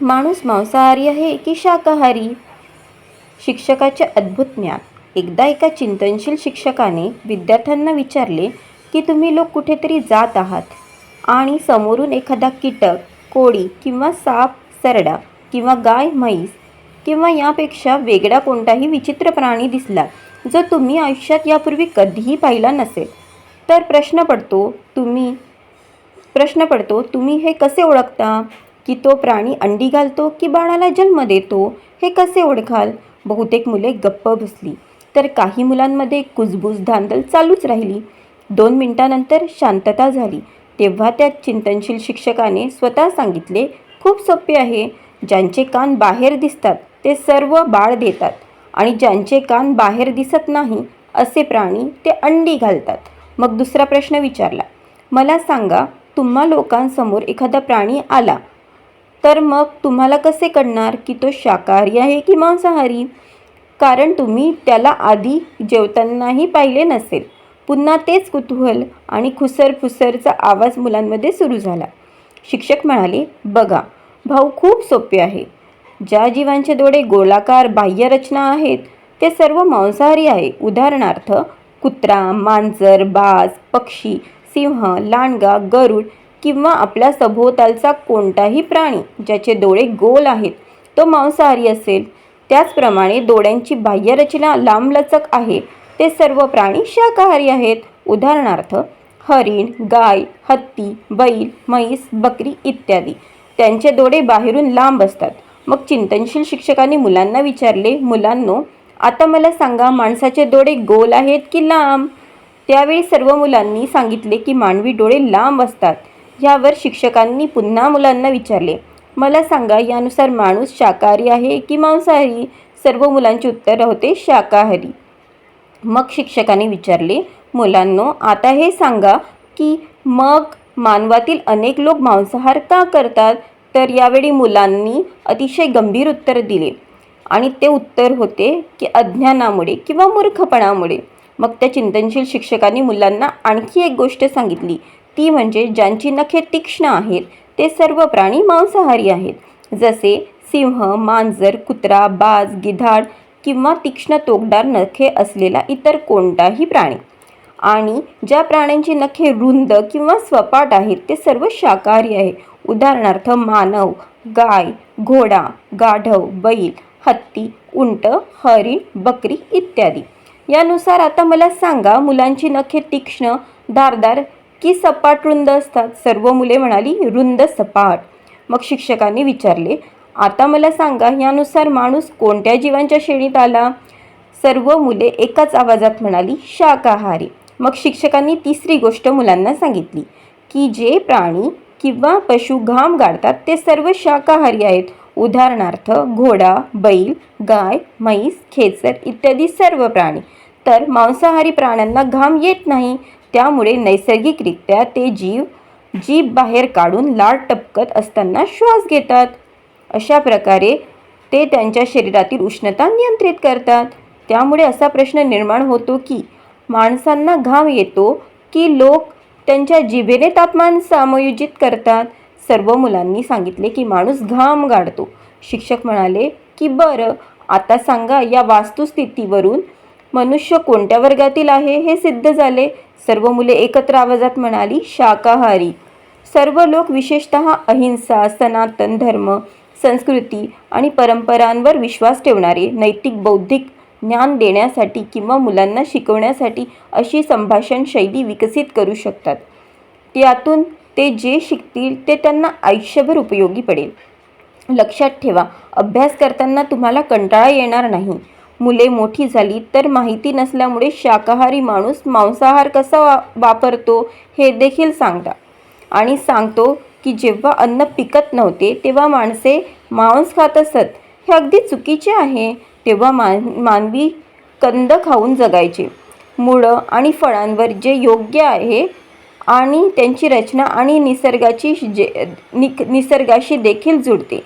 माणूस मांसाहारी आहे की शाकाहारी? शिक्षकाचे अद्भुत ज्ञान. एकदा एका चिंतनशील शिक्षकाने विद्यार्थ्यांना विचारले की तुम्ही लोक कुठेतरी जात आहात? आणि समोरून एखादा कीटक कोळी किंवा साप सरडा किंवा गाय म्हैस किंवा यापेक्षा वेगळा कोणताही विचित्र प्राणी दिसला जो तुम्ही आयुष्यात यापूर्वी कधीही पाहिला नसेल. तर प्रश्न पडतो तुम्ही प्रश्न पडतो तुम्ही हे कसे ओळखता? की तो प्राणी अंडी घालतो की बाळाला जन्म देतो हे कसे ओळखाल? बहुतेक मुले गप्प बसली. तर काही मुलांमध्ये कुजबूज धांदल चालूच राहिली. दोन मिनिटानंतर शांतता झाली. तेव्हा त्या चिंतनशील शिक्षकाने स्वतः सांगितले खूप सोपे आहे. ज्यांचे कान बाहेर दिसतात ते सर्व बाळ देतात. आणि ज्यांचे कान बाहेर दिसत नाही असे प्राणी ते अंडी घालतात. मग दुसरा प्रश्न विचारला मला सांगा तुम्हा लोकांसमोर एखादा प्राणी आला तर मग तुम्हाला कसे कळणार की तो शाकाहारी आहे की मांसाहारी? कारण तुम्ही त्याला आधी जेवतानाही पाहिले नसेल. पुन्हा तेच कुतूहल आणि खुसरफुसरचा आवाज मुलांमध्ये सुरू झाला. शिक्षक म्हणाले बघा भाऊ खूप सोपे आहे. ज्या जीवांचे डोळे गोलाकार बाह्यरचना आहेत ते सर्व मांसाहारी आहे. उदाहरणार्थ कुत्रा मांजर बाज पक्षी सिंह लांडगा गरुड किंवा आपल्या सभोवतालचा कोणताही प्राणी ज्याचे डोळे गोल आहेत तो मांसाहारी असेल. त्याचप्रमाणे डोळ्यांची बाह्यरचना लांबलचक आहे ते सर्व प्राणी शाकाहारी आहेत. उदाहरणार्थ हरिण गाय हत्ती बैल म्हैस बकरी इत्यादी. त्यांचे डोळे बाहेरून लांब असतात. मग चिंतनशील शिक्षकांनी मुलांना विचारले मुलांनो आता मला सांगा माणसाचे डोळे गोल आहेत की लांब? त्यावेळी सर्व मुलांनी सांगितले की मानवी डोळे लांब असतात. यावर शिक्षकांनी पुन्हा मुलांना विचारले. मला सांगा यानुसार माणूस शाकाहारी आहे की मांसाहारी? सर्व मुलांचे उत्तर होते शाकाहारी. मग शिक्षकाने विचारले मुलांनो आता हे सांगा की मग मानवातील अनेक लोक मांसाहार का करतात? तर यावेळी मुलांनी अतिशय गंभीर उत्तर दिले. आणि ते उत्तर होते की अज्ञानामुळे किंवा मूर्खपणामुळे. मग त्या चिंतनशील शिक्षकांनी मुलांना आणखी एक गोष्ट सांगितली ती म्हणजे ज्यांची नखे तीक्ष्ण आहेत ते सर्व प्राणी मांसाहारी आहेत. जसे सिंह मांजर कुत्रा बाज गिधाड किंवा तीक्ष्ण तोकदार नखे असलेला इतर कोणताही प्राणी. आणि ज्या प्राण्यांची नखे रुंद किंवा स्वपाट आहेत ते सर्व शाकाहारी आहे उदाहरणार्थ मानव गाय घोडा गाढव बैल हत्ती उंट हरिण बकरी इत्यादी. यानुसार आता मला सांगा मुलांची नखे तीक्ष्ण धारदार की सपाट रुंद असतात. सर्व मुले म्हणाली रुंद सपाट. मग शिक्षकांनी विचारले आता मला सांगा यानुसार माणूस कोणत्या जीवांच्या श्रेणीत आला? सर्व मुले एकाच आवाजात म्हणाली शाकाहारी. मग शिक्षकांनी तिसरी गोष्ट मुलांना सांगितली की जे प्राणी किंवा पशु घाम गाळतात ते सर्व शाकाहारी आहेत. उदाहरणार्थ घोडा बैल गाय म्हैस खेचर इत्यादी सर्व प्राणी. तर मांसाहारी प्राण्यांना घाम येत नाही. त्यामुळे नैसर्गिकरित्या ते जीव जीभ बाहेर काढून लाड टपकत असताना श्वास घेतात. अशा प्रकारे ते त्यांच्या शरीरातील उष्णता नियंत्रित करतात. त्यामुळे असा प्रश्न निर्माण होतो की माणसांना घाम येतो की लोक त्यांच्या जिभेने तापमान समायोजित करतात. सर्व मुलांनी सांगितले की माणूस घाम गाडतो. शिक्षक म्हणाले की बरं आता सांगा या वास्तुस्थितीवरून मनुष्य कोणत्या वर्गातील आहे हे सिद्ध झाले. सर्व मुले एकत्र आवाजात म्हणाली शाकाहारी. सर्व लोक विशेषत अहिंसा सनातन धर्म संस्कृती आणि परंपरांवर विश्वास ठेवणारे नैतिक बौद्धिक ज्ञान देण्यासाठी किंवा मुलांना शिकवण्यासाठी अशी संभाषण शैली विकसित करू शकतात. त्यातून ते जे शिकतील ते त्यांना आयुष्यभर उपयोगी पडेल. लक्षात ठेवा अभ्यास करताना तुम्हाला कंटाळा येणार नाही. मुले मोठी झाली तर माहिती नसल्यामुळे शाकाहारी माणूस मांसाहार कसा वा वापरतो हे देखील सांगता आणि सांगतो की जेव्हा अन्न पिकत नव्हते तेव्हा माणसे मांस खात असत. हे अगदी चुकीचे आहे. तेव्हा मान मानवी कंद खाऊन जगायचे. मुळं आणि फळांवर जे योग्य आहे आणि त्यांची रचना आणि निसर्गाची जे निक निसर्गाशी देखील जुळते.